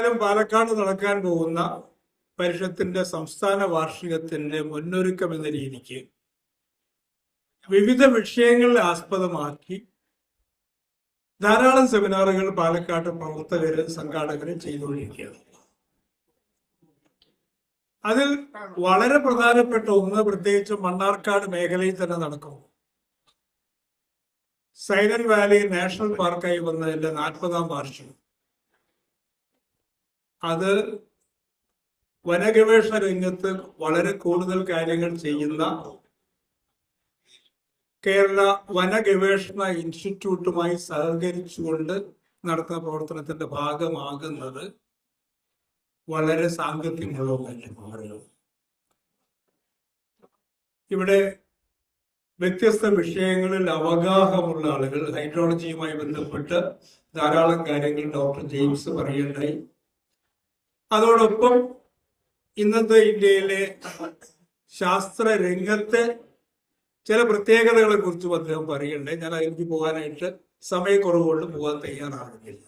ഏതായാലും പാലക്കാട് നടക്കാൻ പോകുന്ന പരിഷത്തിന്റെ സംസ്ഥാന വാർഷികത്തിന്റെ മുന്നൊരുക്കം എന്ന രീതിക്ക് വിവിധ വിഷയങ്ങളെ ആസ്പദമാക്കി ധാരാളം സെമിനാറുകൾ പാലക്കാട് പ്രവർത്തകര് സംഘാടകര് ചെയ്തുകൊണ്ടിരിക്കുകയാണ്. അതിൽ വളരെ പ്രധാനപ്പെട്ട ഒന്ന് പ്രത്യേകിച്ച് മണ്ണാർക്കാട് മേഖലയിൽ തന്നെ നടക്കും. സൈലന്റ് വാലി നാഷണൽ പാർക്കായി വന്നതിന്റെ നാൽപ്പതാം വാർഷികം. അത് വനഗവേഷണ രംഗത്ത് വളരെ കൂടുതൽ കാര്യങ്ങൾ ചെയ്യുന്ന കേരള വനഗവേഷണ ഇൻസ്റ്റിറ്റ്യൂട്ടുമായി സഹകരിച്ചുകൊണ്ട് നടത്തുന്ന പ്രവർത്തനത്തിന്റെ ഭാഗമാകുന്നത് വളരെ സാങ്കത്യമുള്ള ഇവിടെ വ്യത്യസ്ത വിഷയങ്ങളിൽ അവഗാഹമുള്ള ആളുകൾ ഹൈഡ്രോളജിയുമായി ബന്ധപ്പെട്ട് ധാരാളം കാര്യങ്ങൾ ഡോക്ടർ ജെയിംസ് പറയേണ്ടായി. അതോടൊപ്പം ഇന്നത്തെ ഇന്ത്യയിലെ ശാസ്ത്ര രംഗത്തെ ചില പ്രത്യേകതകളെ കുറിച്ചും അദ്ദേഹം പറയണ്ടേ ഞാൻ അതിലേക്ക് പോകാനായിട്ട് സമയക്കുറവുകൊണ്ട് പോകാൻ തയ്യാറാകുന്നില്ല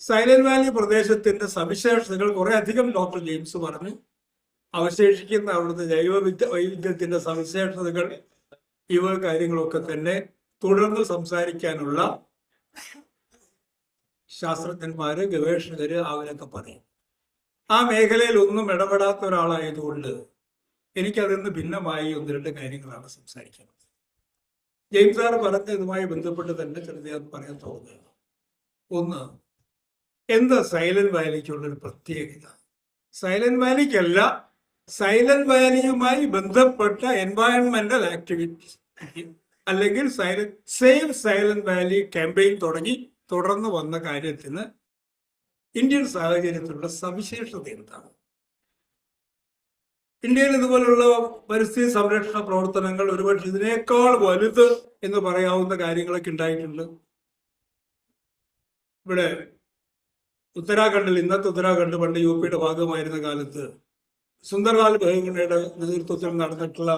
സൈലന്റ് വാലി പ്രദേശത്തിന്റെ സവിശേഷതകൾ കുറെ അധികം ഡോക്ടർ ജെയിംസ് പറഞ്ഞു. അവശേഷിക്കുന്ന അവിടുത്തെ ജൈവ വൈവിധ്യത്തിന്റെ സവിശേഷതകൾ ഇവ കാര്യങ്ങളൊക്കെ തന്നെ തുടർന്ന് സംസാരിക്കാനുള്ള ശാസ്ത്രജ്ഞന്മാര് ഗവേഷകര് അവരൊക്കെ പറയും. ആ മേഖലയിൽ ഒന്നും ഇടപെടാത്ത ഒരാളായതുകൊണ്ട് എനിക്കതിൽ നിന്ന് ഭിന്നമായി ഒന്ന് രണ്ട് കാര്യങ്ങളാണ് സംസാരിക്കുന്നത്. ജെയിംസ് സാർ പറഞ്ഞ ഇതുമായി ബന്ധപ്പെട്ട് തന്നെ ചെറുതായി അത് പറയാൻ തോന്നുകയാണ്. ഒന്ന് എന്താ സൈലന്റ് വാലിക്കുള്ള ഒരു പ്രത്യേകത? സൈലന്റ് വാലിക്കല്ല സൈലന്റ് വാലിയുമായി ബന്ധപ്പെട്ട എൻവയൺമെന്റൽ ആക്ടിവിറ്റീസ് അല്ലെങ്കിൽ silent save silent valley campaign തുടങ്ങി തുടർന്ന് വന്ന കാര്യത്തിന് ഇന്ത്യൻ സാഹചര്യത്തിലുള്ള സവിശേഷത എന്താണ്? ഇന്ത്യയിൽ ഇതുപോലുള്ള പരിസ്ഥിതി സംരക്ഷണ പ്രവർത്തനങ്ങൾ ഒരുപക്ഷെ ഇതിനേക്കാൾ വലുത് എന്ന് പറയാവുന്ന കാര്യങ്ങളൊക്കെ ഉണ്ടായിട്ടുണ്ട്. ഇവിടെ ഉത്തരാഖണ്ഡിൽ ഇന്നത്തെ ഉത്തരാഖണ്ഡ് പണ്ട് യു പിയുടെ ഭാഗമായിരുന്ന കാലത്ത് സുന്ദർലാൽ ബഹുഗുണയുടെ നേതൃത്വത്തിൽ നടന്നിട്ടുള്ള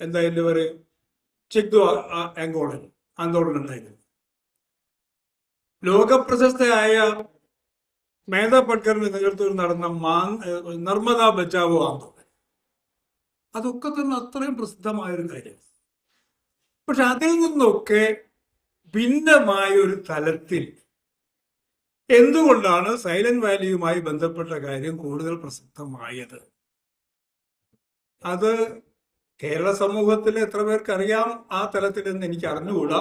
എന്താ എന്റെ പേര്? ചിക്തു ആങ്കോളൻ ആന്തോളൻ ഉണ്ടായിരുന്നു ലോകപ്രശസ്തയായ മേധ പട്കറിന്റെ നേതൃത്വത്തിൽ നടന്ന മാ നർമ്മദ ബച്ചാവോ ആന്തോളൻ അതൊക്കെ തന്നെ അത്രയും പ്രസിദ്ധമായൊരു കാര്യം. പക്ഷെ അതിൽ നിന്നൊക്കെ ഭിന്നമായ ഒരു തലത്തിൽ എന്തുകൊണ്ടാണ് സൈലന്റ് വാലിയുമായി ബന്ധപ്പെട്ട കാര്യം കൂടുതൽ പ്രസിദ്ധമായത്? അത് കേരള സമൂഹത്തിൽ എത്ര പേർക്ക് അറിയാം ആ തലത്തിൽ എന്ന് എനിക്ക് അറിഞ്ഞുകൂടാ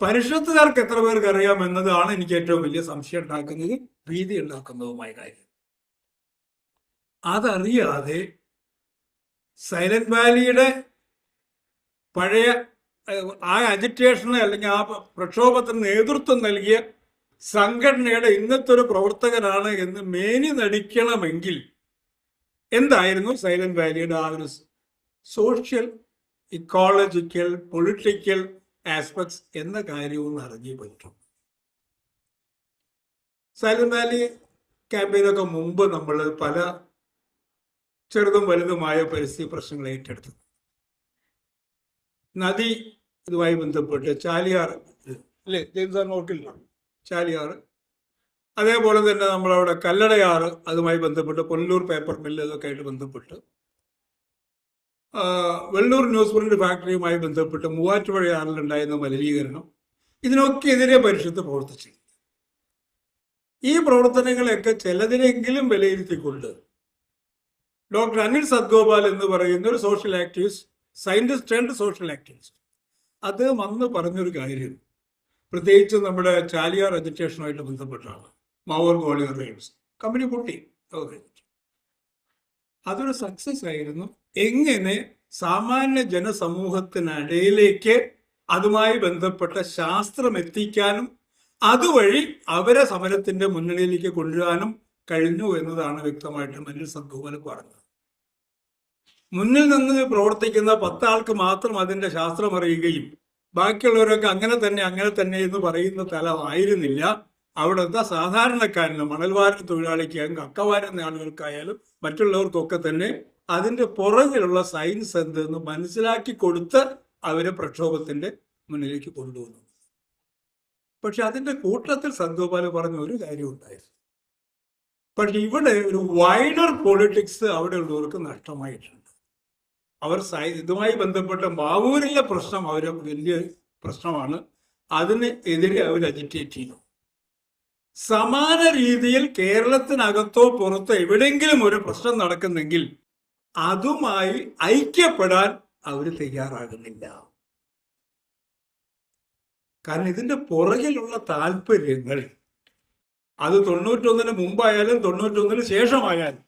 പരിഷത്തുകാർക്ക് എത്ര പേർക്ക് അറിയാം എന്നതാണ് എനിക്ക് ഏറ്റവും വലിയ സംശയം ഉണ്ടാക്കുന്നത് ഭീതി ഉണ്ടാക്കുന്നതുമായ കാര്യം. അതറിയാതെ സൈലന്റ് വാലിയുടെ പഴയ ആ അജിറ്റേഷന് അല്ലെങ്കിൽ ആ പ്രക്ഷോഭത്തിന് നേതൃത്വം നൽകിയ സംഘടനയുടെ ഇന്നത്തെ ഒരു പ്രവർത്തകനാണ് എന്ന് മേനി നടിക്കണമെങ്കിൽ എന്തായിരുന്നു സൈലന്റ് വാലിയുടെ ആ ഒരു സോഷ്യൽ ഇക്കോളജിക്കൽ പൊളിറ്റിക്കൽ ആസ്പെക്ട്സ് എന്ന കാര്യവും അറിഞ്ഞേ പറ്റും സൈലന്റ് വാലി ക്യാമ്പയിനൊക്കെ മുമ്പ് നമ്മൾ പല ചെറുതും വലുതുമായ പരിസ്ഥിതി പ്രശ്നങ്ങൾ ഏറ്റെടുത്തു. നദി ഇതുമായി ബന്ധപ്പെട്ട് ചാലിയാർ അല്ലേ? ജെയിംസ് നോക്കില്ല ചാലിയാർ. അതേപോലെ തന്നെ നമ്മളവിടെ കല്ലടയാറ് അതുമായി ബന്ധപ്പെട്ട് പൊന്നൂർ പേപ്പർ മില്ല് ഇതൊക്കെ ആയിട്ട് ബന്ധപ്പെട്ട് വെള്ളൂർ ന്യൂസ് പ്രിന്റ് ഫാക്ടറിയുമായി ബന്ധപ്പെട്ട് മൂവാറ്റുപുഴ ആറിലുണ്ടായിരുന്ന മലിനീകരണം ഇതിനൊക്കെ എതിരെ പരിഷത്ത് പ്രവർത്തിച്ചിരുന്നു ഈ പ്രവർത്തനങ്ങളെയൊക്കെ ചിലതിനെങ്കിലും വിലയിരുത്തിക്കൊണ്ട് ഡോക്ടർ അനിൽ സദ്ഗോപാൽ എന്ന് പറയുന്ന ഒരു social activist scientist and social activist അദ്ദേഹം അന്ന് പറഞ്ഞൊരു കാര്യം പ്രത്യേകിച്ച് നമ്മുടെ ചാലിയാർ എഡ്യൂക്കേഷനുമായിട്ട് ബന്ധപ്പെട്ടാണ് മാവോർ ഗോളിയർ റെയിൽസ് കമ്പനി പൊട്ടി. ഓക്കെ. അതൊരു സക്സസ് ആയിരുന്നു. എങ്ങനെ സാമാന്യ ജനസമൂഹത്തിനിടയിലേക്ക് അതുമായി ബന്ധപ്പെട്ട ശാസ്ത്രം എത്തിക്കാനും അതുവഴി അവരെ സമരത്തിന്റെ മുന്നണിയിലേക്ക് കൊണ്ടുവരാനും കഴിഞ്ഞു എന്നതാണ് വ്യക്തമായിട്ട് മനിൽ സദ്ഗോപാൽ പറഞ്ഞത് മുന്നിൽ നിന്ന് പ്രവർത്തിക്കുന്ന പത്താൾക്ക് മാത്രം അതിന്റെ ശാസ്ത്രം അറിയുകയും ബാക്കിയുള്ളവരൊക്കെ അങ്ങനെ തന്നെ അങ്ങനെ തന്നെ എന്ന് പറയുന്ന തലമായിരുന്നില്ല. അവിടുത്തെ സാധാരണക്കാരന് മണൽവാരൻ തൊഴിലാളിക്കായാലും കക്കവാരുന്ന ആളുകൾക്കായാലും മറ്റുള്ളവർക്കൊക്കെ തന്നെ അതിന്റെ പുറകിലുള്ള സയൻസ് എന്തെന്ന് മനസ്സിലാക്കി കൊടുത്ത് അവരെ പ്രക്ഷോഭത്തിന്റെ മുന്നിലേക്ക് കൊണ്ടുവന്നു. പക്ഷെ അതിന്റെ കൂട്ടത്തിൽ സദ്ഗോപാൽ പറഞ്ഞ ഒരു കാര്യം ഉണ്ടായിരുന്നു. പക്ഷെ ഇവിടെ ഒരു വൈഡർ പൊളിറ്റിക്സ് അവിടെ ഉള്ളവർക്ക് നഷ്ടമായിട്ടുണ്ട്. അവർ സൈ- ഇതുമായി ബന്ധപ്പെട്ട മാവൂരിലെ പ്രശ്നം അവർ വലിയ പ്രശ്നമാണ്. അതിന് എതിരെ അവർ അജിറ്റേറ്റ് ചെയ്തു. സമാന രീതിയിൽ കേരളത്തിനകത്തോ പുറത്തോ എവിടെയെങ്കിലും ഒരു പ്രശ്നം നടക്കുന്നെങ്കിൽ അതുമായി ഐക്യപ്പെടാൻ അവർ തയ്യാറാകുന്നില്ല. കാരണം ഇതിന്റെ പുറകിലുള്ള താല്പര്യങ്ങൾ അത് തൊണ്ണൂറ്റൊന്നിന് മുമ്പായാലും തൊണ്ണൂറ്റൊന്നിന് ശേഷമായാലും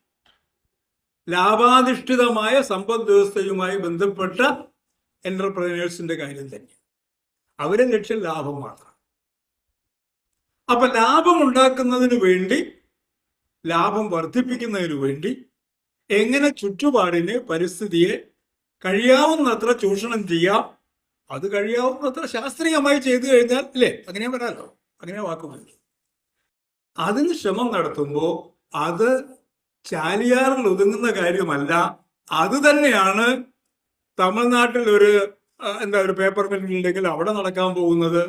ലാഭാധിഷ്ഠിതമായ സമ്പദ് വ്യവസ്ഥയുമായി ബന്ധപ്പെട്ട എന്റർപ്രനേഴ്സിന്റെ കാര്യം തന്നെ. അവരെ ലക്ഷ്യം ലാഭം മാത്രം. അപ്പൊ ലാഭം ഉണ്ടാക്കുന്നതിന് വേണ്ടി ലാഭം വർദ്ധിപ്പിക്കുന്നതിന് വേണ്ടി എങ്ങനെ ചുറ്റുപാടിനെ പരിസ്ഥിതിയെ കഴിയാവുന്നത്ര ചൂഷണം ചെയ്യാം. അത് കഴിയാവുന്നത്ര ശാസ്ത്രീയമായി ചെയ്തു കഴിഞ്ഞാൽ അല്ലേ? അങ്ങനെ വരാലോ? അങ്ങനെ വാക്കുമല്ലോ അതിന് ശ്രമം നടത്തുമ്പോൾ അത് ചാലിയാറിൽ ഒതുങ്ങുന്ന കാര്യമല്ല. അത് തന്നെയാണ് തമിഴ്നാട്ടിൽ ഒരു എന്താ ഒരു പേപ്പർ മില്ലുണ്ടെങ്കിൽ അവിടെ നടക്കാൻ പോകുന്നത്.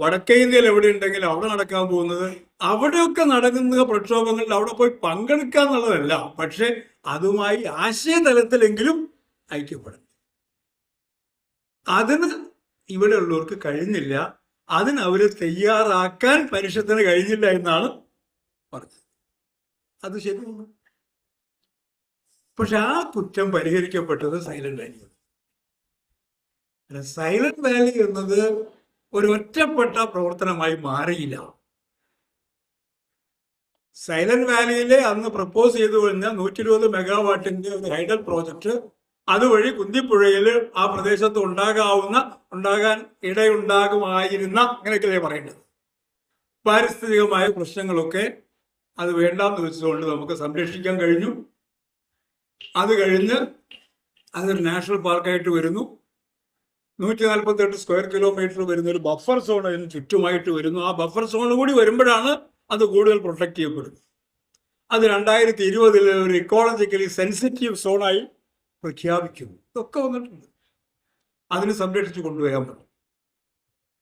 വടക്കേ ഇന്ത്യയിൽ എവിടെ ഉണ്ടെങ്കിൽ അവിടെ നടക്കാൻ പോകുന്നത് അവിടെയൊക്കെ നടക്കുന്ന പ്രക്ഷോഭങ്ങളിൽ അവിടെ പോയി പങ്കെടുക്കുക എന്നുള്ളതല്ല. പക്ഷെ അതുമായി ആശയതലത്തിലെങ്കിലും ഐക്യപ്പെടണം അതിന് ഇവിടെ ഉള്ളവർക്ക് കഴിഞ്ഞില്ല. അതിന് അവരെ തയ്യാറാക്കാൻ പരിഷത്തിന് കഴിഞ്ഞില്ല എന്നാണ് പറഞ്ഞത്. അത് ശരിയാണ്? പക്ഷെ ആ കുറ്റം പരിഹരിക്കപ്പെട്ടത് സൈലന്റ് വാലി സൈലന്റ് വാലി എന്നത് ഒരു ഒറ്റപ്പെട്ട പ്രവർത്തനമായി മാറിയില്ല. സൈലന്റ് വാലിയിലെ അന്ന് പ്രപ്പോസ് ചെയ്തു കഴിഞ്ഞ നൂറ്റി ഇരുപത് മെഗാവാട്ടിന്റെ ഒരു ഹൈഡൽ പ്രോജക്റ്റ് അതുവഴി കുന്തിപ്പുഴയിൽ ആ പ്രദേശത്ത് ഉണ്ടാകാവുന്ന ഉണ്ടാകാൻ ഇടയുണ്ടാകുമായിരുന്ന അങ്ങനെയൊക്കെയല്ലേ പറയേണ്ടത്. പാരിസ്ഥിതികമായ പ്രശ്നങ്ങളൊക്കെ അത് വേണ്ടാന്ന് വെച്ചുകൊണ്ട് നമുക്ക് സംരക്ഷിക്കാൻ കഴിഞ്ഞു. അത് കഴിഞ്ഞ് അതൊരു നാഷണൽ പാർക്കായിട്ട് വരുന്നു. നൂറ്റി നാൽപ്പത്തി എട്ട് സ്ക്വയർ കിലോമീറ്റർ വരുന്ന ഒരു ബഫർ സോൺ അതിന് ചുറ്റുമായിട്ട് വരുന്നു. ആ ബഫർ സോൺ കൂടി വരുമ്പോഴാണ് അത് കൂടുതൽ പ്രൊട്ടക്ട് ചെയ്യപ്പെടുന്നത്. അത് രണ്ടായിരത്തി ഇരുപതിൽ ഒരു ഇക്കോളജിക്കലി സെൻസിറ്റീവ് സോണായി പ്രഖ്യാപിക്കുന്നു. ഇതൊക്കെ വന്നിട്ടുണ്ട്. അതിന് സംരക്ഷിച്ചു കൊണ്ടുവരാൻ പറ്റും.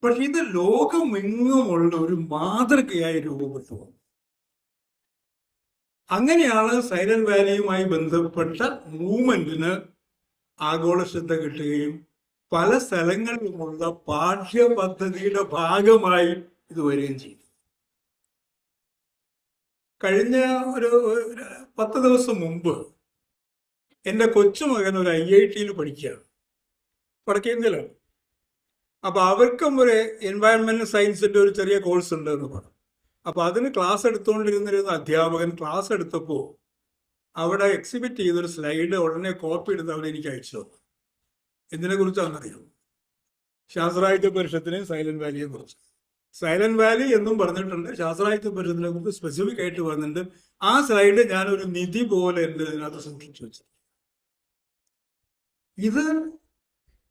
പക്ഷെ ഇത് ലോകമെങ്ങുമുള്ള ഒരു മാതൃകയായി രൂപപ്പെട്ടു വന്നു. അങ്ങനെയാണ് സൈലന്റ് വാലിയുമായി ബന്ധപ്പെട്ട മൂവ്മെന്റിന് ആഗോള ശ്രദ്ധ കിട്ടുകയും പല സ്ഥലങ്ങളിലുമുള്ള പാഠ്യ പദ്ധതിയുടെ ഭാഗമായി ഇത് വരികയും ചെയ്തു. കഴിഞ്ഞ ഒരു പത്ത് ദിവസം മുമ്പ് എന്റെ കൊച്ചുമകൻ ഒരു ഐ ഐ ടിയിൽ പഠിക്കുകയാണ് വടക്കേന്ത്യയിലാണ് അപ്പൊ അവർക്കും ഒരു എൻവയൺമെന്റൽ സയൻസിന്റെ ഒരു ചെറിയ കോഴ്സ് ഉണ്ട് എന്ന് പറഞ്ഞു. അപ്പൊ അതിന് ക്ലാസ് എടുത്തുകൊണ്ടിരുന്നിരുന്ന അധ്യാപകൻ ക്ലാസ് എടുത്തപ്പോൾ അവിടെ എക്സിബിറ്റ് ചെയ്തൊരു സ്ലൈഡ് ഉടനെ കോപ്പി എടുത്ത് അവിടെ എനിക്ക് അയച്ചു തന്നു. എന്തിനെ കുറിച്ചാണെന്നറിയാം ശാസ്ത്രായുധ പരിഷത്തിനെയും സൈലന്റ് വാലിയെ കുറിച്ച്. സൈലന്റ് വാലി എന്നും പറഞ്ഞിട്ടുണ്ട്. ശാസ്ത്രായുധ പരിഷത്തിനെ കുറിച്ച് സ്പെസിഫിക് ആയിട്ട് പറഞ്ഞിട്ടുണ്ട്. ആ സ്ലൈഡ് ഞാൻ ഒരു നിധി പോലെ എന്റെ ഇതിനകത്ത് സൂക്ഷിച്ചു വെച്ചു ഇത്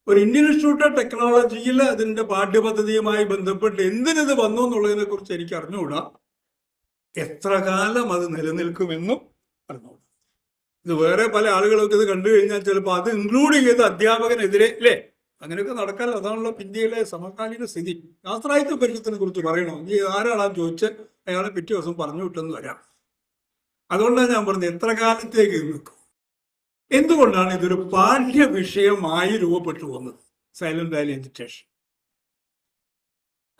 ഒരു ഇന്ത്യൻ ഇൻസ്റ്റിറ്റ്യൂട്ട് ഓഫ് ടെക്നോളജിയിൽ അതിന്റെ പാഠ്യപദ്ധതിയുമായി ബന്ധപ്പെട്ട് എന്തിനിത് വന്നു എന്നുള്ളതിനെ കുറിച്ച് എനിക്ക് അറിഞ്ഞുകൂടാ എത്ര കാലം അത് നിലനിൽക്കുമെന്നും അറിഞ്ഞുകൂടാ ഇത് വേറെ പല ആളുകളൊക്കെ ഇത് കണ്ടു കഴിഞ്ഞാൽ ചിലപ്പോൾ അത് ഇൻക്ലൂഡ് ചെയ്ത് അധ്യാപകനെതിരെ അല്ലേ? അങ്ങനെയൊക്കെ നടക്കാല്ലോ അതാണല്ലോ ഇന്ത്യയിലെ സമകാലിക സ്ഥിതി. ശാസ്ത്രായുധ പരിഷത്തിനെ കുറിച്ച് പറയണോ? ഈ ആരാളാന്ന് ചോദിച്ച് അയാളെ പിറ്റേ ദിവസം പറഞ്ഞു വിട്ടെന്ന് വരാം. അതുകൊണ്ടാണ് ഞാൻ പറഞ്ഞത് എത്ര കാലത്തേക്ക് ഇത് നിൽക്കും? എന്തുകൊണ്ടാണ് ഇതൊരു പാഠ്യ വിഷയമായി രൂപപ്പെട്ടു വന്നത് സൈലന്റ് വാലി എഡ്യൂക്കേഷൻ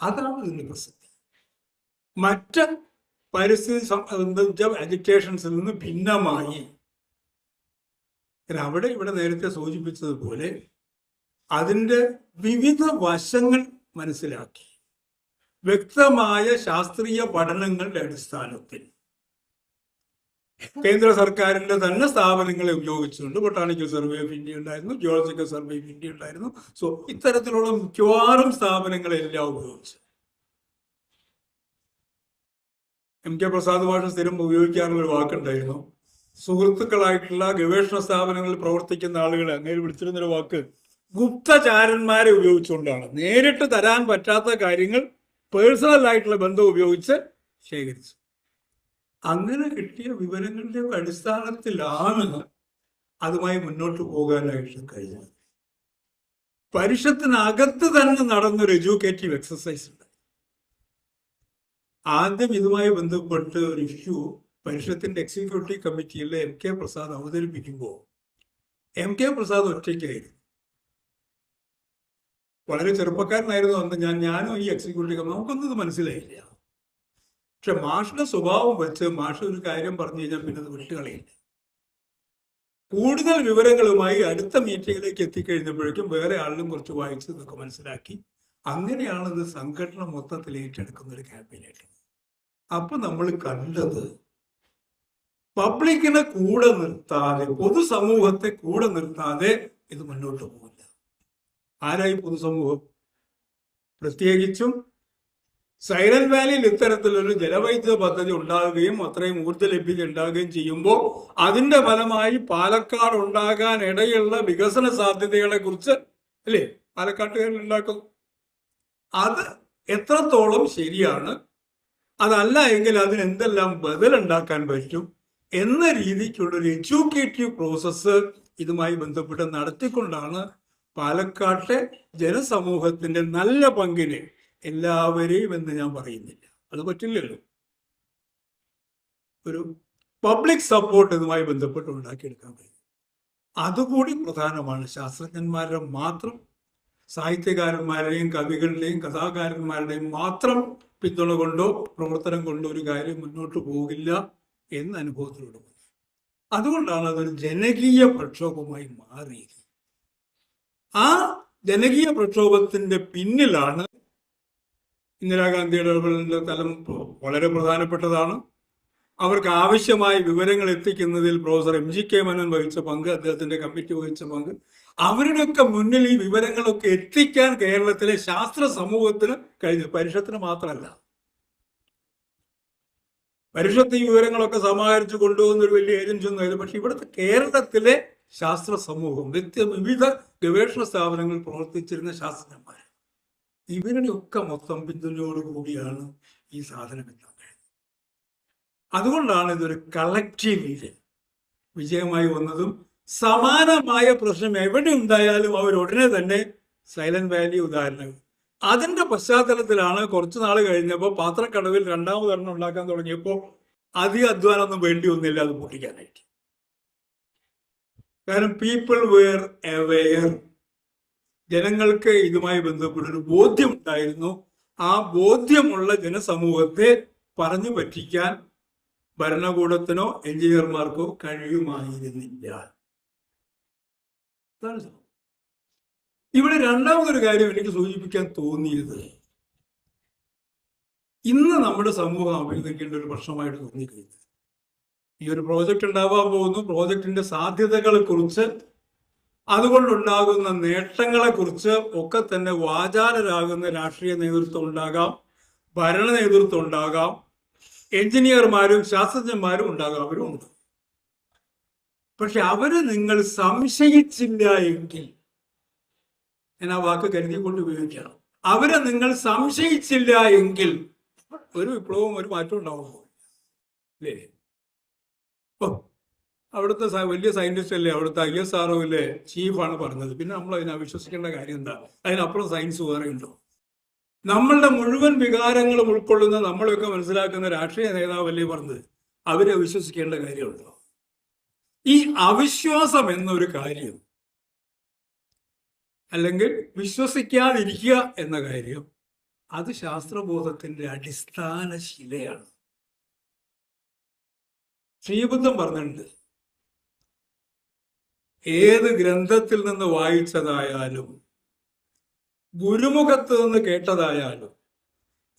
അതാണ് ഇതിന്റെ പ്രസക്തി. മറ്റ് പരിസ്ഥിതി എഡ്യൂക്കേഷൻസിൽ നിന്ന് ഭിന്നമായി കാരണം അവിടെ ഇവിടെ നേരത്തെ സൂചിപ്പിച്ചതുപോലെ അതിന്റെ വിവിധ വശങ്ങൾ മനസ്സിലാക്കി. വ്യക്തമായ ശാസ്ത്രീയ പഠനങ്ങളുടെ അടിസ്ഥാനത്തിൽ. കേന്ദ്ര സർക്കാരിന്റെ തന്നെ സ്ഥാപനങ്ങളെ ഉപയോഗിച്ചുകൊണ്ട് ബൊട്ടാണിക്കൽ സർവേ ഓഫ് ഇന്ത്യ ഉണ്ടായിരുന്നു ജിയോളജിക്കൽ സർവേ ഓഫ് ഇന്ത്യ ഉണ്ടായിരുന്നു. സോ ഇത്തരത്തിലുള്ള മിക്കവാറും സ്ഥാപനങ്ങളെല്ലാം ഉപയോഗിച്ചു. എം കെ പ്രസാദ് ഭാഷ സ്ഥിരം ഉപയോഗിക്കാറുള്ള ഒരു വാക്കുണ്ടായിരുന്നു. സുഹൃത്തുക്കളായിട്ടുള്ള ഗവേഷണ സ്ഥാപനങ്ങളിൽ പ്രവർത്തിക്കുന്ന ആളുകളെ അങ്ങനെ വിളിച്ചിരുന്നൊരു വാക്ക് ഗുപ്തചാരന്മാരെ ഉപയോഗിച്ചുകൊണ്ടാണ്. നേരിട്ട് തരാൻ പറ്റാത്ത കാര്യങ്ങൾ പേഴ്സണൽ ആയിട്ടുള്ള ബന്ധം ഉപയോഗിച്ച് ശേഖരിച്ചു. അങ്ങനെ കിട്ടിയ വിവരങ്ങളുടെ അടിസ്ഥാനത്തിലാണ് അതുമായി മുന്നോട്ട് പോകാനായിട്ട് കഴിഞ്ഞത്. പരിഷത്തിനകത്ത് തന്നെ നടന്നൊരു എഡ്യൂക്കേറ്റീവ് എക്സസൈസ് ഉണ്ട് ആദ്യം ഇതുമായി ബന്ധപ്പെട്ട് ഒരു ഇഷ്യൂ പരിഷത്തിന്റെ എക്സിക്യൂട്ടീവ് കമ്മിറ്റിയിൽ എം കെ പ്രസാദ് അവതരിപ്പിക്കുമ്പോൾ എം കെ പ്രസാദ് ഒറ്റയ്ക്കായിരുന്നു. വളരെ ചെറുപ്പക്കാരനായിരുന്നു അന്ന് ഞാൻ ഞാനും ഈ എക്സിക്യൂട്ടീവ് കമ്മിറ്റി നമുക്കൊന്നും മനസ്സിലായില്ല. പക്ഷെ മാഷിന്റെ സ്വഭാവം വെച്ച് മാഷ് ഒരു കാര്യം പറഞ്ഞു കഴിഞ്ഞാൽ പിന്നെ അത് വിട്ടുകളയില്ല. കൂടുതൽ വിവരങ്ങളുമായി അടുത്ത മീറ്റിംഗിലേക്ക് എത്തിക്കഴിഞ്ഞപ്പോഴേക്കും വേറെ ആളിലും കുറച്ച് വായിച്ച് ഇതൊക്കെ മനസ്സിലാക്കി. അങ്ങനെയാണ് ഇത് സംഘടന മൊത്തത്തിൽ ഏറ്റെടുക്കുന്ന ഒരു ക്യാമ്പയിനായിട്ട് അപ്പൊ നമ്മൾ കണ്ടത് പബ്ലിക്കിനെ കൂടെ നിർത്താതെ പൊതുസമൂഹത്തെ കൂടെ നിർത്താതെ ഇത് മുന്നോട്ട് പോകില്ല ആരായി പൊതുസമൂഹം? പ്രത്യേകിച്ചും സൈലന്റ് വാലിയിൽ ഇത്തരത്തിലൊരു ജലവൈദ്യുത പദ്ധതി ഉണ്ടാകുകയും അത്രയും ഊർജ ലഭ്യത ഉണ്ടാകുകയും ചെയ്യുമ്പോൾ അതിന്റെ ഫലമായി പാലക്കാട് ഉണ്ടാകാൻ ഇടയുള്ള വികസന സാധ്യതകളെ കുറിച്ച് അല്ലേ പാലക്കാട്ടുകാരിൽ ഉണ്ടാക്കും? അത് എത്രത്തോളം ശരിയാണ്? അതല്ല എങ്കിൽ അതിന് എന്തെല്ലാം ബദലുണ്ടാക്കാൻ പറ്റും? എന്ന രീതിക്കുള്ള ഒരു എഡ്യൂക്കേറ്റീവ് പ്രോസസ്സ് ഇതുമായി ബന്ധപ്പെട്ട് നടത്തിക്കൊണ്ടാണ് പാലക്കാട്ടെ ജനസമൂഹത്തിന്റെ നല്ല പങ്കിന് എല്ലാവരെയും എന്ന് ഞാൻ പറയുന്നില്ല. അത് പറ്റില്ലല്ലോ. ഒരു പബ്ലിക് സപ്പോർട്ട് ഇതുമായി ബന്ധപ്പെട്ട് ഉണ്ടാക്കിയെടുക്കാൻ കഴിയും. അതുകൂടി പ്രധാനമാണ് ശാസ്ത്രജ്ഞന്മാരുടെ മാത്രം സാഹിത്യകാരന്മാരുടെയും കവികളുടെയും കഥാകാരന്മാരുടെയും മാത്രം പിന്തുണ കൊണ്ടോ പ്രവർത്തനം കൊണ്ടോ ഒരു കാര്യം മുന്നോട്ട് പോകില്ല. എന്ന അനുഭവത്തിലൂടെ വന്നു അതുകൊണ്ടാണ് അതൊരു ജനകീയ പ്രക്ഷോഭമായി മാറിയത് ആ ജനകീയ പ്രക്ഷോഭത്തിന്റെ പിന്നിലാണ് ഇന്ദിരാഗാന്ധിയുടെ ഇടപെടലിന്റെ തലം വളരെ പ്രധാനപ്പെട്ടതാണ്. അവർക്ക് ആവശ്യമായ വിവരങ്ങൾ എത്തിക്കുന്നതിൽ professor M G K Menon വഹിച്ച പങ്ക് അദ്ദേഹത്തിന്റെ കമ്മിറ്റി വഹിച്ച പങ്ക്. അവരുടെയൊക്കെ മുന്നിൽ ഈ വിവരങ്ങളൊക്കെ എത്തിക്കാൻ കേരളത്തിലെ ശാസ്ത്ര സമൂഹത്തിന് കഴിഞ്ഞു. പരിഷത്തിന് മാത്രമല്ല. പരിഷത്ത് ഈ വിവരങ്ങളൊക്കെ സമാഹരിച്ച് കൊണ്ടുപോകുന്ന ഒരു വലിയ ഏജൻസി ഒന്നും ആയിരുന്നു പക്ഷെ ഇവിടുത്തെ കേരളത്തിലെ ശാസ്ത്ര സമൂഹം വ്യക്തി വിവിധ ഗവേഷണ സ്ഥാപനങ്ങൾ പ്രവർത്തിച്ചിരുന്ന ശാസ്ത്രജ്ഞന്മാർ ഇവരുടെ ഒക്കെ മൊത്തം പിന്തുണയോട് കൂടിയാണ് ഈ സാധനം എത്താൻ കഴിയുന്നത് അതുകൊണ്ടാണ് ഇതൊരു കളക്റ്റീവ് വിജയം വിജയമായി വന്നതും സമാനമായ പ്രശ്നം എവിടെ ഉണ്ടായാലും അവർ ഉടനെ തന്നെ സൈലന്റ് വാലി ഉദാഹരണം അതിന്റെ പശ്ചാത്തലത്തിലാണ് കുറച്ചു നാൾ കഴിഞ്ഞപ്പോൾ പാത്രക്കടവിൽ രണ്ടാമതൊരെണ്ണം ഉണ്ടാക്കാൻ തുടങ്ങിയപ്പോൾ അധിക അധ്വാനമൊന്നും വേണ്ടി വന്നില്ല അത് പൊട്ടിക്കാനായിട്ട്. കാരണം പീപ്പിൾ വെയർ അവെയർ ജനങ്ങൾക്ക് ഇതുമായി ബന്ധപ്പെട്ടൊരു ബോധ്യം ഉണ്ടായിരുന്നു ആ ബോധ്യമുള്ള ജനസമൂഹത്തെ പറഞ്ഞു പറ്റിക്കാൻ ഭരണകൂടത്തിനോ എഞ്ചിനീയർമാർക്കോ കഴിയുമായിരുന്നില്ല. അതാണ്. ഇവിടെ രണ്ടാമതൊരു കാര്യം എനിക്ക് സൂചിപ്പിക്കാൻ തോന്നിയത്. ഇന്ന് നമ്മുടെ സമൂഹം അഭിനന്ദിക്കേണ്ട ഒരു പ്രശ്നമായിട്ട് തോന്നിക്കഴിഞ്ഞത് ഈ ഒരു പ്രോജക്റ്റ് ഉണ്ടാവാൻ പോകുന്നു. പ്രോജക്റ്റിന്റെ സാധ്യതകളെ കുറിച്ച് അതുകൊണ്ടുണ്ടാകുന്ന നേട്ടങ്ങളെ കുറിച്ച് ഒക്കെ തന്നെ വാചാലരാകുന്ന രാഷ്ട്രീയ നേതൃത്വം ഉണ്ടാകാം ഭരണ നേതൃത്വം ഉണ്ടാകാം എഞ്ചിനീയർമാരും ശാസ്ത്രജ്ഞന്മാരും ഉണ്ടാകാം അവരും ഉണ്ട്. പക്ഷെ അവർ നിങ്ങൾ സംശയിച്ചില്ല എങ്കിൽ ഞാൻ ആ വാക്ക് കരുതിക്കൊണ്ട് ഉപയോഗിക്കണം. അവരെ നിങ്ങൾ സംശയിച്ചില്ല എങ്കിൽ ഒരു വിപ്ലവവും ഒരു മാറ്റവും ഉണ്ടാവുമോ അല്ലേ? ഓ അവിടുത്തെ വലിയ സയന്റിസ്റ്റ് അല്ലേ? അവിടുത്തെ ഐ എസ് ആർഒ അല്ലേ ചീഫാണ് പറഞ്ഞത്. പിന്നെ നമ്മൾ അതിനെ വിശ്വസിക്കേണ്ട കാര്യം എന്താ? അതിനപ്പുറം സയൻസ് വേറെ ഉണ്ടോ? നമ്മളുടെ മുഴുവൻ വികാരങ്ങളും ഉൾക്കൊള്ളുന്ന നമ്മളെയൊക്കെ മനസ്സിലാക്കുന്ന രാഷ്ട്രീയ നേതാവല്ലേ പറഞ്ഞത്? അവരെ വിശ്വസിക്കേണ്ട കാര്യമുണ്ടോ? ഈ അവിശ്വാസം എന്നൊരു കാര്യം അല്ലെങ്കിൽ വിശ്വസിക്കാതിരിക്കുക എന്ന കാര്യം. അത് ശാസ്ത്രബോധത്തിന്റെ അടിസ്ഥാന ശിലയാണ്. ശ്രീബുദ്ധം പറഞ്ഞിട്ടുണ്ട് ഏത് ഗ്രന്ഥത്തിൽ നിന്ന് വായിച്ചതായാലും ഗുരുമുഖത്ത് നിന്ന് കേട്ടതായാലും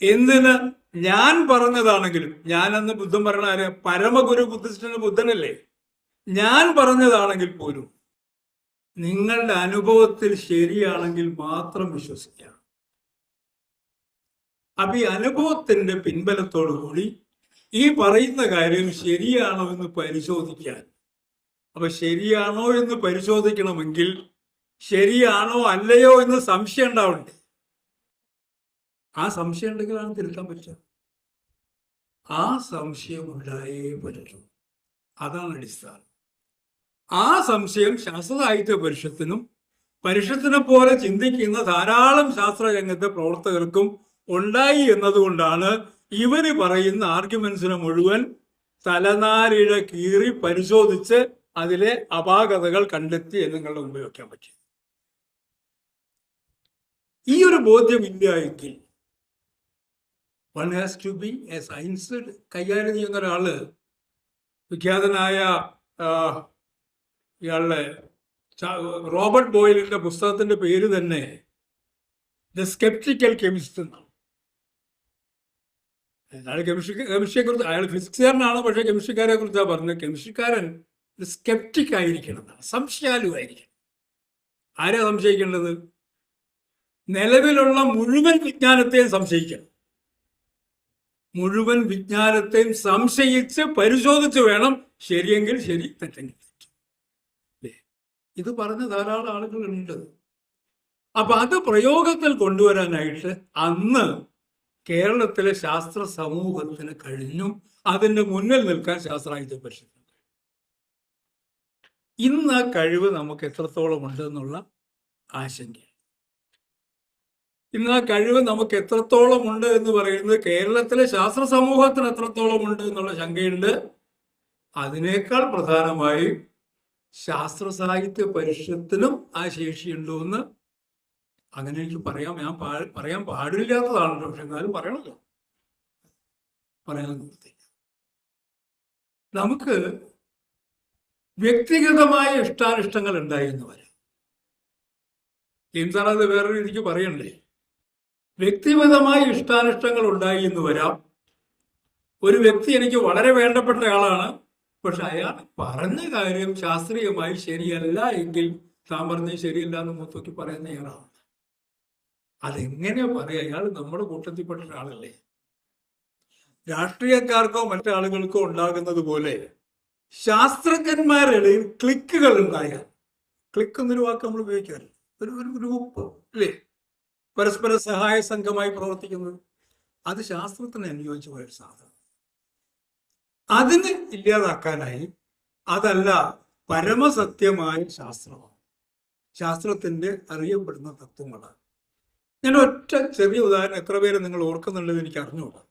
എന്തിന് ഞാൻ പറഞ്ഞതാണെങ്കിലും ഞാനെന്ന് ബുദ്ധൻ പറയണ പരമഗുരു ബുദ്ധിസ്റ്റിന് ബുദ്ധനല്ലേ? ഞാൻ പറഞ്ഞതാണെങ്കിൽ പോലും നിങ്ങളുടെ അനുഭവത്തിൽ ശരിയാണെങ്കിൽ മാത്രം വിശ്വസിക്കാം. അപ്പൊ ഈ അനുഭവത്തിന്റെ പിൻബലത്തോടു കൂടി ഈ പറയുന്ന കാര്യം ശരിയാണോ എന്ന് പരിശോധിക്കാൻ. അപ്പൊ ശരിയാണോ എന്ന് പരിശോധിക്കണമെങ്കിൽ ശരിയാണോ അല്ലയോ എന്ന് സംശയം ഉണ്ടാവണ്ടേ? ആ സംശയം ഉണ്ടെങ്കിലാണ് തിരുത്താൻ പറ്റുക. ആ സംശയം ഉണ്ടായേ പറ്റൂ. അതാണ് അടിസ്ഥാനം. ആ സംശയം ശാസ്ത്ര സാഹിത്യ പരിഷത്തിനും പരിഷത്തിനെ പോലെ ചിന്തിക്കുന്ന ധാരാളം ശാസ്ത്ര രംഗത്തെ പ്രവർത്തകർക്കും ഉണ്ടായി എന്നതുകൊണ്ടാണ് ഇവർ പറയുന്ന ആർഗ്യുമെന്റ്സിനെ മുഴുവൻ തലനാരിഴ കീറി പരിശോധിച്ച് അതിലെ അപാകതകൾ കണ്ടെത്തി നിങ്ങളുടെ മുമ്പിൽ വയ്ക്കാൻ പറ്റി. ഈ ഒരു ബോധ്യം എങ്കിൽ one has to be a science കൈകാര്യം ചെയ്യുന്ന ഒരാൾ വിഖ്യാതനായ ഇയാളുടെ റോബർട്ട് ബോയിലിന്റെ പുസ്തകത്തിന്റെ പേര് തന്നെ ദ സ്കെപ്റ്റിക്കൽ കെമിസ്റ്റ് എന്നാണ്. അയാൾ കെമിസ്ട്രി കെമിസ്ട്രിയെ കുറിച്ച് അയാൾ ഫിസിക്സുകാരനാണ് പക്ഷേ കെമിസ്ട്രിക്കാരെ കുറിച്ചാണ് പറഞ്ഞത്. കെമിസ്ട്രിക്കാരൻ സ്കെപ്റ്റിക് ആയിരിക്കണം എന്നാണ് സംശയാലുവായിരിക്കണം ആരാ സംശയിക്കേണ്ടത്? നിലവിലുള്ള മുഴുവൻ വിജ്ഞാനത്തെയും സംശയിക്കണം. മുഴുവൻ വിജ്ഞാനത്തെയും സംശയിച്ച് പരിശോധിച്ച് വേണം ശരിയെങ്കിൽ ശരി തെറ്റെങ്കിൽ? ഇത് പറഞ്ഞ ധാരാളം ആളുകളുണ്ട് അപ്പൊ അത് പ്രയോഗത്തിൽ കൊണ്ടുവരാനായിട്ട് അന്ന് കേരളത്തിലെ ശാസ്ത്ര സമൂഹത്തിന് കഴിഞ്ഞു. അതിന്റെ മുന്നിൽ നിൽക്കാൻ ശാസ്ത്രായുധ പരിഷത്ത്. ഇന്ന് ആ കഴിവ് നമുക്ക് എത്രത്തോളം ഉണ്ട് എന്നുള്ള ആശങ്ക. ഇന്ന് ആ കഴിവ് നമുക്ക് എത്രത്തോളം ഉണ്ട് എന്ന് പറയുന്നത് കേരളത്തിലെ ശാസ്ത്ര സമൂഹത്തിന് എത്രത്തോളം ഉണ്ട് എന്നുള്ള ശങ്കയുണ്ട്. അതിനേക്കാൾ പ്രധാനമായി ശാസ്ത്ര സാഹിത്യ പരിഷത്തിനും ആ ശേഷിയുണ്ടോ എന്ന് അങ്ങനെ എനിക്ക് പറയാം. ഞാൻ പറയാൻ പാടില്ലാത്തതാണല്ലോ പക്ഷെ എന്നാലും പറയണല്ലോ. പറയാൻ നമുക്ക് വ്യക്തിഗതമായ ഇഷ്ടാനിഷ്ടങ്ങൾ ഉണ്ടായിരുന്നു വരാം എന്താണ് അത് വേറൊരു രീതിക്ക് പറയണ്ടേ? വ്യക്തിഗതമായ ഇഷ്ടാനിഷ്ടങ്ങൾ ഉണ്ടായി എന്ന് വരാം. ഒരു വ്യക്തി എനിക്ക് വളരെ വേണ്ടപ്പെട്ട ആളാണ്. പക്ഷെ അയാൾ പറഞ്ഞ കാര്യം ശാസ്ത്രീയമായി ശരിയല്ല എങ്കിൽ താൻ പറഞ്ഞത് ശരിയല്ല എന്ന് മൂത്തോക്കി പറയുന്ന ഇയാളാണ് അതെങ്ങനെ പറയാ? അയാൾ നമ്മുടെ കൂട്ടത്തിൽപ്പെട്ട ഒരാളല്ലേ. രാഷ്ട്രീയക്കാർക്കോ മറ്റാളുകൾക്കോ ഉണ്ടാകുന്നത് പോലെ ശാസ്ത്രജ്ഞന്മാരുടെ ക്ലിക്കുകൾ ഉണ്ടായാൽ ക്ലിക്ക് എന്നൊരു വാക്ക് നമ്മൾ ഉപയോഗിക്കാറില്ല. ഒരു ഒരു ഗ്രൂപ്പ് അല്ലേ? പരസ്പര സഹായ സംഘമായി പ്രവർത്തിക്കുന്നത്. അത് ശാസ്ത്രത്തിന് അനുയോജ്യമായ ഒരു സാധനം. അതിന് ഇല്ലാതാക്കാനായി അതല്ല പരമസത്യമായ ശാസ്ത്രമാണ്. ശാസ്ത്രത്തിന്റെ അറിയപ്പെടുന്ന തത്വങ്ങളാണ്. ഞാൻ ഒറ്റ ചെറിയ ഉദാഹരണം എത്ര പേര് നിങ്ങൾ ഓർക്കുന്നുണ്ടെന്ന് എനിക്ക് അറിഞ്ഞുകൂടാ.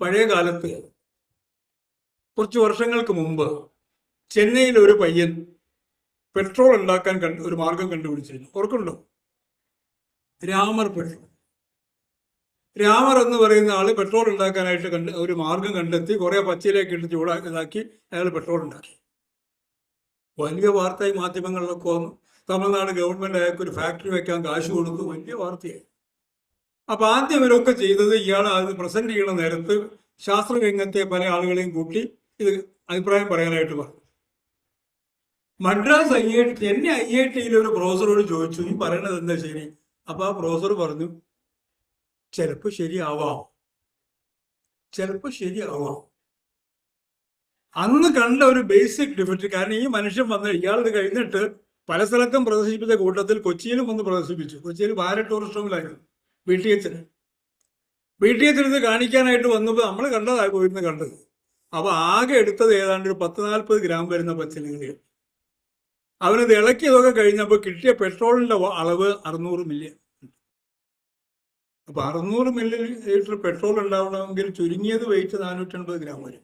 പഴയ കാലത്ത് കുറച്ച് വർഷങ്ങൾക്ക് മുമ്പ് ചെന്നൈയിൽ ഒരു പയ്യൻ പെട്രോൾ ഉണ്ടാക്കാൻ കണ്ട് ഒരു മാർഗം കണ്ടുപിടിച്ചിരുന്നു. ഓർക്കുന്നുണ്ടോ? രാമർ പെട്രോൾ. രാമർ എന്ന് പറയുന്ന ആൾ പെട്രോൾ ഉണ്ടാക്കാനായിട്ട് കണ്ട് ഒരു മാർഗം കണ്ടെത്തി കുറെ പച്ചയിലേക്ക് ഇട്ട് ചൂടാ ഇതാക്കി അയാൾ പെട്രോൾ ഉണ്ടാക്കി. വലിയ വാർത്തയായി മാധ്യമങ്ങളിലൊക്കെ വന്നു. തമിഴ്നാട് ഗവൺമെന്റ് അയാൾക്ക് ഒരു ഫാക്ടറി വെക്കാൻ കാശ് കൊടുത്തു വലിയ വാർത്തയായി. അപ്പൊ ആദ്യം ഇവരൊക്കെ ചെയ്തത് ഇയാൾ അത് പ്രസന്റ് ചെയ്യുന്ന നേരത്ത് ശാസ്ത്രരംഗത്തെ പല ആളുകളെയും കൂട്ടി ഇത് അഭിപ്രായം പറയാനായിട്ട് പറഞ്ഞു. മദ്രാസ് ഐ ഐ ടി എന്നെ ഐ ഐ ടിയിലെ ഒരു പ്രൊഫസറോട് ചോദിച്ചു നീ പറയണത് എന്താ ശരി? അപ്പൊ ആ പ്രൊഫസർ പറഞ്ഞു ചിലപ്പോ ശരിയാവാം? ചിലപ്പോ ശരിയാവാം? അന്ന് കണ്ട ഒരു ബേസിക് ഡിഫക്റ്റ് കാരണം ഈ മനുഷ്യൻ വന്ന് ഇയാളത് കഴിഞ്ഞിട്ട് പല സ്ഥലത്തും പ്രദർശിപ്പിച്ച കൂട്ടത്തിൽ കൊച്ചിയിലും ഒന്ന് പ്രദർശിപ്പിച്ചു. കൊച്ചിയിൽ ഭാര ടൂറിസ്റ്റ് ഹോമിലായിരുന്നു ബി ടി എച്ചിന് ബി ടി എച്ചിരുന്ന് കാണിക്കാനായിട്ട് വന്നപ്പോൾ നമ്മൾ കണ്ടതായി പോയിരുന്നു കണ്ടത്. അപ്പൊ ആകെ എടുത്തത് ഏതാണ്ട് ഒരു പത്ത് നാൽപ്പത് ഗ്രാം വരുന്ന പച്ചിലങ്ങളിൽ അവനത് ഇളക്കിയതൊക്കെ കഴിഞ്ഞപ്പോൾ കിട്ടിയ പെട്രോളിന്റെ അളവ് അറുന്നൂറ് മില്ലി അപ്പൊ അറുന്നൂറ് മില്ലി ലിറ്റർ പെട്രോൾ ഉണ്ടാവണമെങ്കിൽ ചുരുങ്ങിയത് വെയിറ്റ് നാനൂറ്റൻപത് ഗ്രാം വരും.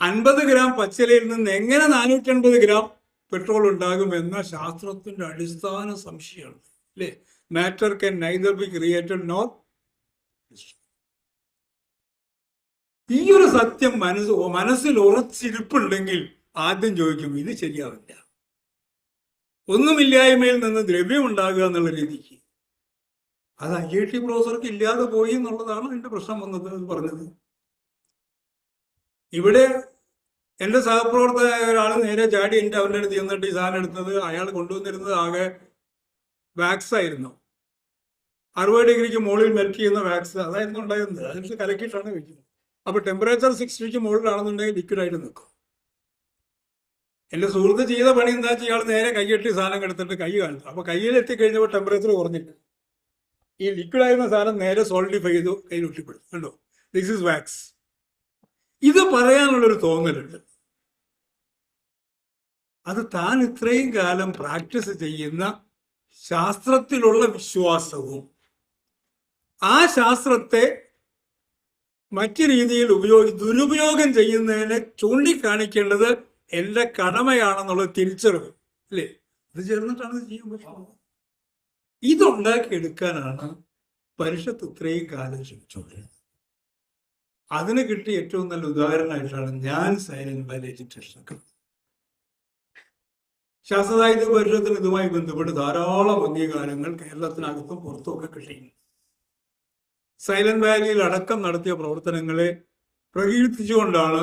അൻപത് ഗ്രാം പച്ചിലയിൽ നിന്ന് എങ്ങനെ നാനൂറ്റൻപത് ഗ്രാം പെട്രോൾ ഉണ്ടാകുമെന്ന ശാസ്ത്രത്തിന്റെ അടിസ്ഥാന സംശയമാണ്. അല്ലേ? Matter can neither be created nor ഈ ഒരു സത്യം മനസ്സ് മനസ്സിൽ ഉറച്ചിരിപ്പുണ്ടെങ്കിൽ ആദ്യം ചോദിക്കും ഇത് ശരിയാവില്ല. ഒന്നുമില്ലായ്മയിൽ നിന്ന് ദ്രവ്യം ഉണ്ടാകുക എന്നുള്ള രീതിക്ക് അത് ഐ ടി പ്രൊഫസർക്ക് ഇല്ലാതെ പോയി എന്നുള്ളതാണ് എന്റെ പ്രശ്നം വന്നത് എന്ന് പറഞ്ഞത്. ഇവിടെ എന്റെ സഹപ്രവർത്തകനായ ഒരാൾ നേരെ ചാടി എന്റെ അവന്റെ അടുത്ത് ചെന്നിട്ട് ഈ സാധനം എടുത്തത് അയാൾ കൊണ്ടുവന്നിരുന്നത് ആകെ വാക്സ് ആയിരുന്നു. അറുപത് ഡിഗ്രിക്ക് മുകളിൽ മെൽറ്റ് ചെയ്യുന്ന വാക്സ് അതായിരുന്നു ഉണ്ടായിരുന്നത്. അതിന് കലക്കിയിട്ടാണ് വെക്കുന്നത്. അപ്പൊ ടെമ്പറേച്ചർ സിക്സ്റ്റിക്ക് മുകളിലാണെന്നുണ്ടെങ്കിൽ ലിക്വിഡ് ആയിട്ട് നിൽക്കും. എന്റെ സുഹൃത്ത് ചെയ്ത പണി എന്താ വെച്ചാൽ ഇയാൾ നേരെ കൈയെട്ടി സാധനം എടുത്തിട്ട് കൈ കാണിച്ചു. അപ്പൊ കയ്യിൽ എത്തിക്കഴിഞ്ഞപ്പോൾ ടെമ്പറേച്ചർ കുറഞ്ഞില്ല ഈ ലിക്വിഡ് ആയിരുന്ന സാധനം നേരെ സോളിഡിഫൈ ചെയ്തു കയ്യിൽ ഒട്ടിപ്പെടും കണ്ടോ? ദിസ് ഇസ് വാക്സ് ഇത് പറയാനുള്ളൊരു തോന്നലുണ്ട്. അത് താൻ ഇത്രയും കാലം പ്രാക്ടീസ് ചെയ്യുന്ന ശാസ്ത്രത്തിലുള്ള വിശ്വാസവും ആ ശാസ്ത്രത്തെ മറ്റു രീതിയിൽ ഉപയോഗി ദുരുപയോഗം ചെയ്യുന്നതിനെ ചൂണ്ടിക്കാണിക്കേണ്ടത് എന്റെ കടമയാണെന്നുള്ള തിരിച്ചറിവ്. അല്ലേ? അത് ചേർന്നിട്ടാണ് ചെയ്യുമ്പോൾ ഇതുണ്ടാക്കിയെടുക്കാനാണ് പരിഷത്ത് ഇത്രയും കാലം ശ്രമിച്ചുകൊണ്ടിരുന്നത് അതിന് കിട്ടിയ ഏറ്റവും നല്ല ഉദാഹരണമായിട്ടാണ് ഞാൻ സൈലന്റ് വാലി എഡ്യൂക്കേഷൻ ശാസ്ത്രസാഹിത്യ പരിഷത്തിന് ഇതുമായി ബന്ധപ്പെട്ട് ധാരാളം അംഗീകാരങ്ങൾ കേരളത്തിനകത്തും പുറത്തുമൊക്കെ കിട്ടി സൈലന്റ് വാലിയിൽ അടക്കം നടത്തിയ പ്രവർത്തനങ്ങളെ പ്രകീർത്തിച്ചുകൊണ്ടാണ്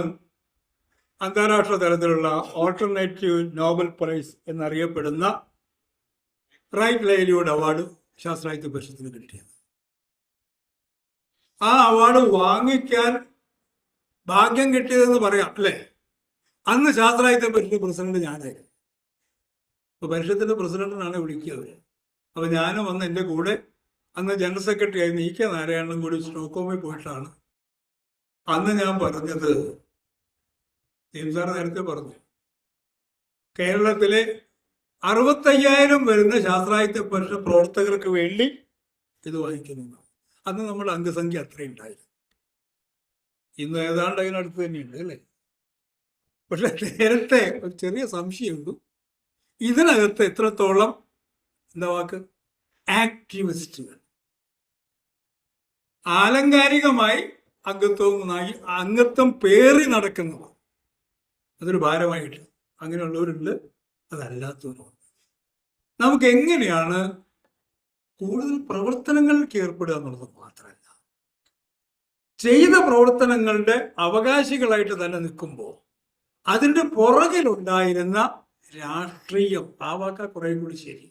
അന്താരാഷ്ട്ര തലത്തിലുള്ള ഓൾട്ടർനേറ്റീവ് നോബൽ പ്രൈസ് എന്നറിയപ്പെടുന്ന റൈറ്റ് ലൈവ്ലിഹുഡ് അവാർഡ് ശാസ്ത്രാഹിത്യ പരിഷത്തിന് കിട്ടിയത്. ആ അവാർഡ് വാങ്ങിക്കാൻ ഭാഗ്യം കിട്ടിയതെന്ന് പറയാം അല്ലേ? അന്ന് ശാസ്ത്രാഹിത്യ പരിഷത്ത് പ്രസിഡന്റ് ഞാനായിരുന്നു. അപ്പൊ പരിഷത്തിന്റെ പ്രസിഡന്റിനാണ് വിളിക്കുക അപ്പൊ ഞാനും വന്ന് എന്റെ കൂടെ അന്ന് ജനറൽ സെക്രട്ടറി ആയി കെ നാരായണനും കൂടി സ്റ്റോക്കോമിൽ പോയിട്ടാണ്. അന്ന് ഞാൻ പറഞ്ഞത് സാർ നേരത്തെ പറഞ്ഞു കേരളത്തിലെ അറുപത്തയ്യായിരം വരുന്ന ശാസ്ത്രാഹിത്യ പരിഷ പ്രവർത്തകർക്ക് വേണ്ടി ഇത് വായിക്കുന്നു അന്ന് നമ്മുടെ അംഗസംഖ്യ അത്രയും ഉണ്ടായിരുന്നു. ഇന്ന് ഏതാണ്ട് അതിനടുത്ത് തന്നെയുണ്ട് അല്ലേ? പക്ഷെ നേരത്തെ ഒരു ചെറിയ സംശയമുണ്ട്. ഇതിനകത്ത് എത്രത്തോളം എന്താ വാക്ക്? ആക്ടിവിസ്റ്റുകൾ. ആലങ്കാരികമായി അംഗത്വം അംഗത്വം പേറി നടക്കുന്നത് അതൊരു ഭാരമായിട്ട് അങ്ങനെയുള്ളവരുണ്ട്. അതല്ലാത്തവരുണ്ട് നമുക്ക് എങ്ങനെയാണ് കൂടുതൽ പ്രവർത്തനങ്ങൾക്ക് ഏർപ്പെടുക എന്നുള്ളത് മാത്രമല്ല. ചെയ്ത പ്രവർത്തനങ്ങളുടെ അവകാശികളായിട്ട് തന്നെ നിൽക്കുമ്പോൾ അതിന്റെ പുറകിലുണ്ടായിരുന്ന രാഷ്ട്രീയം ആ വാക്ക കുറെ കൂടി ശരി.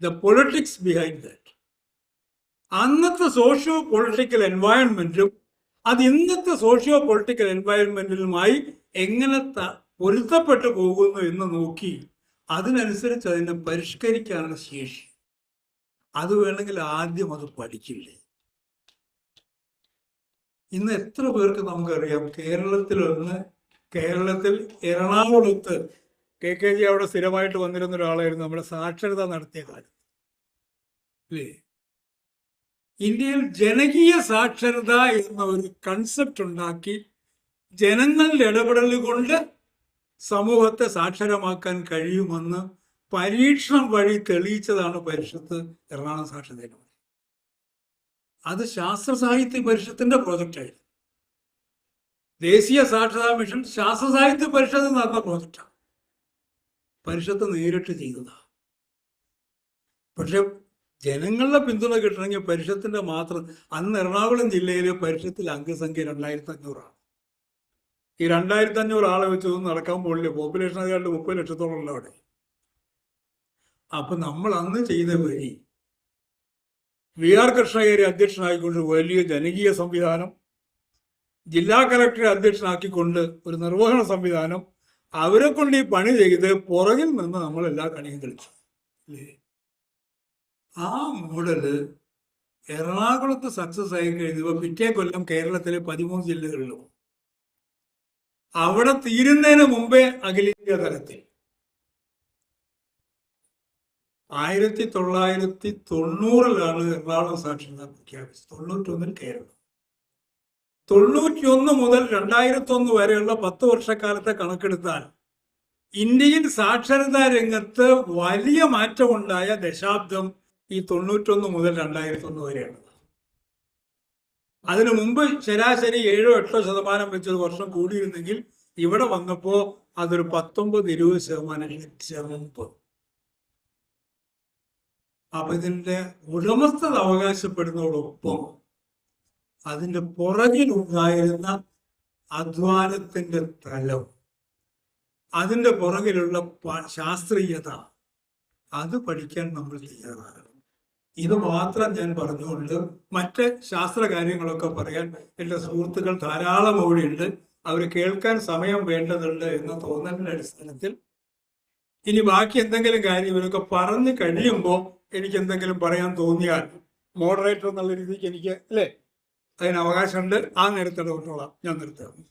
ദ പൊളിറ്റിക്സ് ബിഹൈൻഡ് ദാറ്റ് അന്നത്തെ സോഷ്യോ പൊളിറ്റിക്കൽ എൻവയൺമെന്റും അത് ഇന്നത്തെ സോഷ്യോ പൊളിറ്റിക്കൽ എൻവയൺമെന്റിലുമായി എങ്ങനെ പൊരുത്തപ്പെട്ടു പോകുന്നു എന്ന് നോക്കി അതിനനുസരിച്ച് അതിനെ പരിഷ്കരിക്കാനുള്ള ശേഷി. അത് വേണമെങ്കിൽ ആദ്യം അത് പഠിക്കില്ലേ? ഇന്ന് എത്ര പേർക്ക് നമുക്കറിയാം? കേരളത്തിൽ ഒന്ന് കേരളത്തിൽ എറണാകുളത്ത് കെ കെ ജി അവിടെ സ്ഥിരമായിട്ട് വന്നിരുന്ന ഒരാളായിരുന്നു നമ്മുടെ സാക്ഷരത നടത്തിയ കാലം അല്ലേ ഇന്ത്യയിൽ ജനകീയ സാക്ഷരത എന്ന ഒരു കൺസെപ്റ്റ് ഉണ്ടാക്കി ജനങ്ങളുടെ ഇടപെടൽ കൊണ്ട് സമൂഹത്തെ സാക്ഷരമാക്കാൻ കഴിയുമെന്ന് പരീക്ഷണം വഴി തെളിയിച്ചതാണ് പരിഷത്ത് എറണാകുളം സാക്ഷരത അത് ശാസ്ത്ര സാഹിത്യ പരിഷത്തിന്റെ പ്രോജക്റ്റായിരുന്നു ദേശീയ സാക്ഷരതാ മിഷൻ ശാസ്ത്ര സാഹിത്യ പരിഷത്ത് നടന്ന പ്രോജക്റ്റാണ് പരിഷത്ത് നേരിട്ട് ചെയ്തതാണ്. പക്ഷെ ജനങ്ങളുടെ പിന്തുണ കിട്ടണമെങ്കിൽ പരിഷത്തിന്റെ മാത്രം അന്ന് എറണാകുളം ജില്ലയിലെ പരിഷത്തിൽ അംഗസംഖ്യ രണ്ടായിരത്തി അഞ്ഞൂറാണ്. ഈ രണ്ടായിരത്തി അഞ്ഞൂറ് ആളെ വെച്ചൊന്നും നടക്കാൻ പോലില്ല. പോപ്പുലേഷൻ ഏതാണ്ട് മുപ്പത് ലക്ഷത്തോളം ഉള്ള അവിടെ. അപ്പൊ നമ്മൾ അന്ന് ചെയ്ത വഴി വി ആർ കൃഷ്ണഗിരി അധ്യക്ഷനായിക്കൊണ്ട് വലിയ ജനകീയ സംവിധാനം ജില്ലാ കലക്ടറെ അധ്യക്ഷനാക്കിക്കൊണ്ട് ഒരു നിർവഹണ സംവിധാനം അവരെ കൊണ്ട് ഈ പണി ചെയ്ത് പുറകിൽ നിന്ന് നമ്മൾ എല്ലാ കണിയും കളിച്ചു. ആ മോഡൽ എറണാകുളത്ത് സക്സസ് ആയി കഴിഞ്ഞപ്പോൾ പിറ്റേ കൊല്ലം കേരളത്തിലെ പതിമൂന്ന് ജില്ലകളിലും അവിടെ തീരുന്നതിന് മുമ്പേ അഖിലേന്ത്യാ തലത്തിൽ. ആയിരത്തി തൊള്ളായിരത്തി തൊണ്ണൂറിലാണ് എറണാകുളം സാക്ഷരത പ്രഖ്യാപിച്ചത് തൊണ്ണൂറ്റൊന്നിൽ കേരളം. തൊണ്ണൂറ്റിയൊന്ന് മുതൽ രണ്ടായിരത്തി ഒന്ന് വരെയുള്ള പത്ത് വർഷക്കാലത്തെ കണക്കെടുത്താൽ ഇന്ത്യയിൽ സാക്ഷരതാ രംഗത്ത് വലിയ മാറ്റമുണ്ടായ ദശാബ്ദം ഈ തൊണ്ണൂറ്റൊന്ന് മുതൽ രണ്ടായിരത്തി ഒന്ന് വരെയാണ്. അതിനു മുമ്പ് ശരാശരി ഏഴോ എട്ടോ ശതമാനം വെച്ചൊരു വർഷം കൂടിയിരുന്നെങ്കിൽ ഇവിടെ വന്നപ്പോ അതൊരു പത്തൊമ്പത് ഇരുപത് ശതമാനം ജമ്പ് അപ്പൊ ഇതിന്റെ ഉടമസ്ഥത അവകാശപ്പെടുന്നതോടൊപ്പം അതിന്റെ പുറകിലുണ്ടായിരുന്ന അധ്വാനത്തിന്റെ തലം അതിന്റെ പുറകിലുള്ള ശാസ്ത്രീയത അത് പഠിക്കാൻ നമ്മൾ തയ്യാറാകണം ഇത് മാത്രം ഞാൻ പറഞ്ഞുകൊണ്ട് മറ്റ് ശാസ്ത്ര കാര്യങ്ങളൊക്കെ പറയാൻ എന്റെ സുഹൃത്തുക്കൾ ധാരാളം അവിടെയുണ്ട്. അവർ കേൾക്കാൻ സമയം വേണ്ടതുണ്ട് എന്ന തോന്നലിന്റെ അടിസ്ഥാനത്തിൽ. ഇനി ബാക്കി എന്തെങ്കിലും കാര്യം ഇവരൊക്കെ പറഞ്ഞു കഴിയുമ്പോൾ എനിക്ക് എന്തെങ്കിലും പറയാൻ തോന്നിയാൽ മോഡറേറ്റർ എന്നുള്ള രീതിക്ക് എനിക്ക് അല്ലേ? അതിന് അവകാശമുണ്ട്. ആ നേരത്തെ ഇടപെട്ടോളാം ഞാൻ നിർത്തുകയാണ്